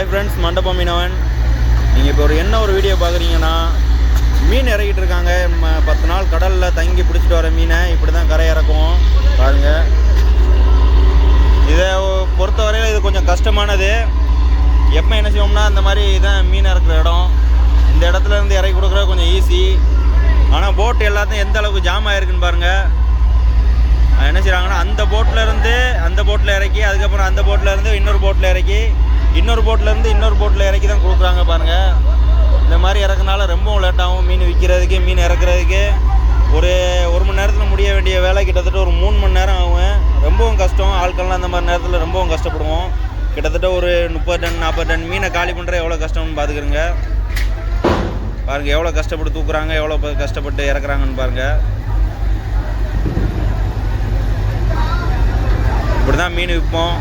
Hi friends மண்டபம் மீனவன் நீங்கள் இப்போ ஒரு என்ன ஒரு வீடியோ பார்க்குறீங்கன்னா மீன் இறக்கிட்டு இருக்காங்க. ம- பத்து நாள் கடலில் தங்கி பிடிச்சிட்டு வர மீனை இப்படி தான் கரை இறக்கும் பாருங்கள் இதை பொறுத்தவரையில் இது கொஞ்சம் கஷ்டமானது. எப்போ என்ன செய்வோம்னா இந்த மாதிரி இதான் மீன் இறக்குற இடம். இந்த இடத்துல இருந்து இறக்கி கொடுக்குறது கொஞ்சம் ஈஸி ஆனால் போட்டு எல்லாத்தையும் எந்த அளவுக்கு ஜாம் ஆயிருக்குன்னு பாருங்கள் என்ன செய்கிறாங்கன்னா அந்த போட்டில் இருந்து அந்த போட்டில் இறக்கி அதுக்கப்புறம் அந்த போட்டில் இருந்து இன்னொரு போட்டில் இறக்கி இன்னொரு போட்டில் இருந்து இன்னொரு போட்டில் இறக்கி தான் கொடுக்குறாங்க பாருங்கள் இந்த மாதிரி இறக்குனால ரொம்பவும் லேட் ஆகும். மீன் விற்கிறதுக்கு மீன் இறக்குறதுக்கு. ஒரு ஒரு மணி நேரத்தில் முடிய வேண்டிய வேலை கிட்டத்தட்ட ஒரு மூணு மணி நேரம் ஆகும். ரொம்பவும் கஷ்டம். ஆட்கள்லாம் அந்த மாதிரி நேரத்தில் ரொம்பவும் கஷ்டப்படுவோம். கிட்டத்தட்ட ஒரு முப்பது டன் நாற்பது டன் மீனை காலி பண்ணுற எவ்வளோ கஷ்டம்னு பார்த்துக்கிறங்க பாருங்கள் எவ்வளோ கஷ்டப்பட்டு தூக்குறாங்க எவ்வளோ கஷ்டப்பட்டு இறக்குறாங்கன்னு பாருங்கள் இப்படி தான் மீன் விற்போம்.